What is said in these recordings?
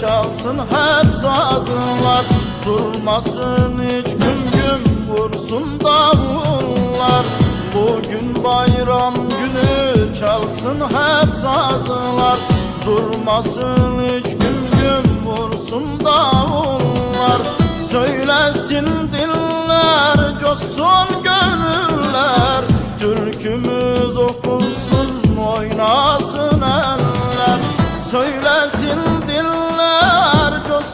Çalsın hep sazlar Durmasın hiç güm güm Vursun davullar. Bugün bayram günü Çalsın hep sazlar Durmasın hiç güm güm Vursun davullar. Söylesin diller Coşsun gönüller. Türkümüz okunsun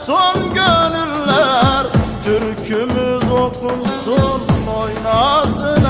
Coşsun gönüller Türkümüz okunsun Oynasın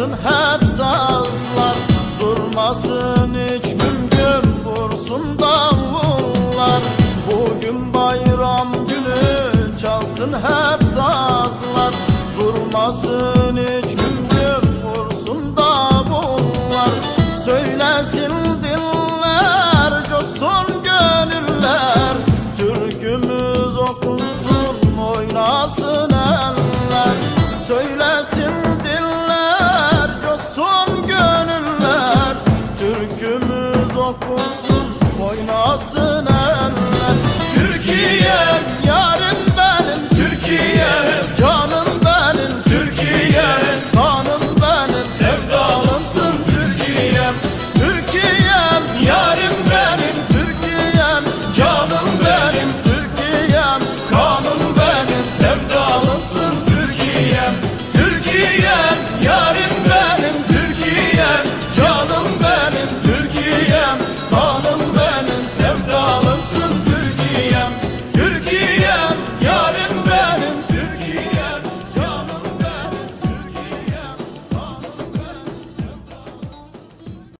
çalsın hep sazlar Durmasın hiç güm güm vursun davullar. Bugün bayram günü çalsın hep sazlar Durmasın hiç güm Oh.